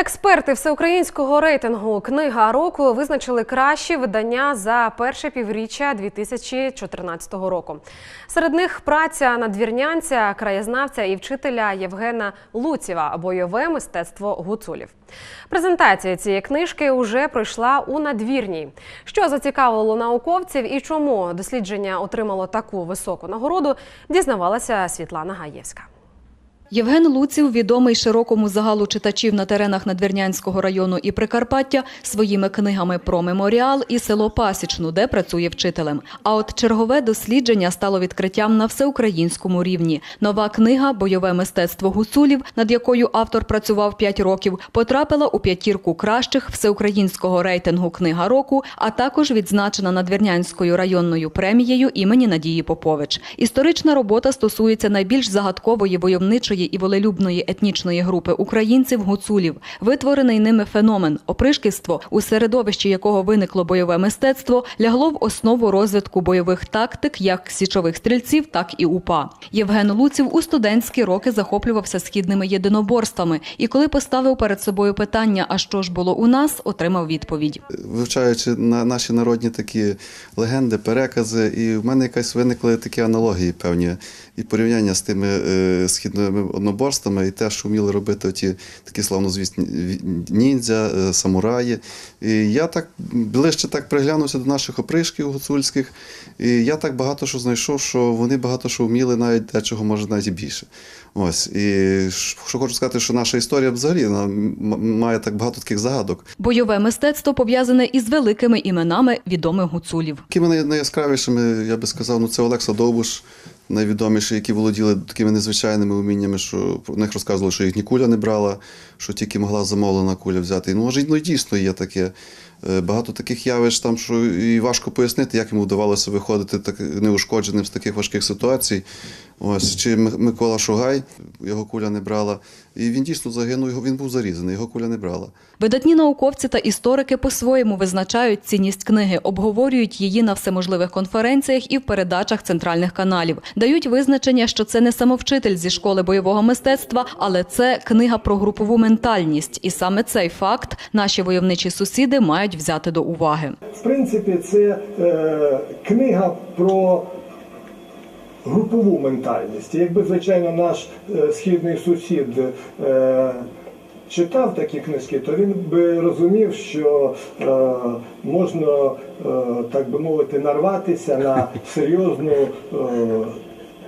Експерти всеукраїнського рейтингу Книга року визначили кращі видання за перше півріччя 2014 року. Серед них праця надвірнянця, краєзнавця і вчителя Євгена Луціва бойове мистецтво гуцулів. Презентація цієї книжки уже пройшла у надвірній. Що зацікавило науковців і чому дослідження отримало таку високу нагороду, дізнавалася Світлана Гаєвська. Євген Луців відомий широкому загалу читачів на теренах Надвірнянського району і Прикарпаття своїми книгами про меморіал і село Пасічну, де працює вчителем. А от чергове дослідження стало відкриттям на всеукраїнському рівні. Нова книга Бойове мистецтво гуцулів, над якою автор працював 5 років, потрапила у п'ятірку кращих всеукраїнського рейтингу Книга року, а також відзначена Надвірнянською районною премією імені Надії Попович. Історична робота стосується найбільш загадкової войовничої і волелюбної етнічної групи українців гуцулів. Витворений ними феномен опришківство, у середовищі якого виникло бойове мистецтво, лягло в основу розвитку бойових тактик як січових стрільців, так і упа. Євген Луців у студентські роки захоплювався східними єдиноборствами, і коли поставив перед собою питання, а що ж було у нас, отримав відповідь. вивчаючи на наші народні такі легенди, перекази, і в мене якась виникли такі аналогії певні і порівняння з тими е, східними одноборствами, і те, що вміли робити ті такі славнозвісні ві- ніндзя, е, самураї. І я так ближче так приглянувся до наших опришків гуцульських, і я так багато що знайшов, що вони багато що вміли, навіть дечого може навіть і більше. Ось і що хочу сказати, що наша історія взагалі має так багато таких загадок. Бойове мистецтво пов'язане із великими іменами відомих гуцулів. Такими най- найяскравішими, я би сказав, ну це Олекса Довбуш, найвідоміший, які володіли такими незвичайними уміннями, що про них розказували, що їх ні куля не брала, що тільки могла замовлена куля взяти. Ну, може, ну, дійсно є таке. Е, Багато таких явищ там, що і важко пояснити, як йому вдавалося виходити так неушкодженим з таких важких ситуацій. Ось чи Микола Шугай, його куля не брала. І він дійсно загинув, його він був зарізаний, його куля не брала. Видатні науковці та історики по-своєму визначають цінність книги, обговорюють її на всеможливих конференціях і в передачах центральних каналів. Дають визначення, що це не самовчитель зі школи бойового мистецтва, але це книга про групову ментальність. І саме цей факт наші войовничі сусіди мають взяти до уваги. В принципі, це е, книга про групову ментальність. Якби, звичайно, наш е, східний сусід е, читав такі книжки, то він би розумів, що е, можна, е, так би мовити, нарватися на серйозну е,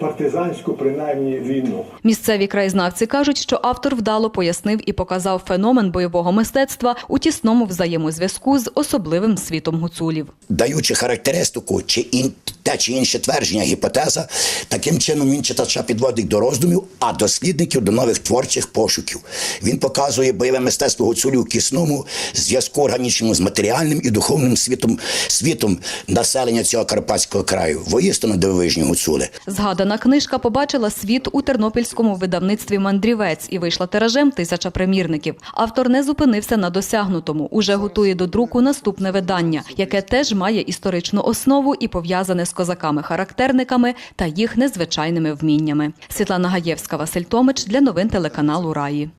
партизанську, принаймні, війну. Місцеві краєзнавці кажуть, що автор вдало пояснив і показав феномен бойового мистецтва у тісному взаємозв'язку з особливим світом гуцулів. даючи характеристику чи ін, те чи інше твердження, гіпотеза, таким чином він читача підводить до роздумів, а дослідників до нових творчих пошуків. Він показує бойове мистецтво гуцулів у кісному зв'язку органічному з матеріальним і духовним світом, світом населення цього карпатського краю. Воістину дивовижні гуцули. Згадана книжка побачила світ у тернопільському видавництві Мандрівець і вийшла тиражем тисяча примірників. Автор не зупинився на досягнутому. Уже готує до друку наступне видання, яке теж має історичну основу і пов'язане з козаками-характерниками та їх незвичайними вміннями. Світлана Гаєвська, Василь Томич для новин телеканалу Раї.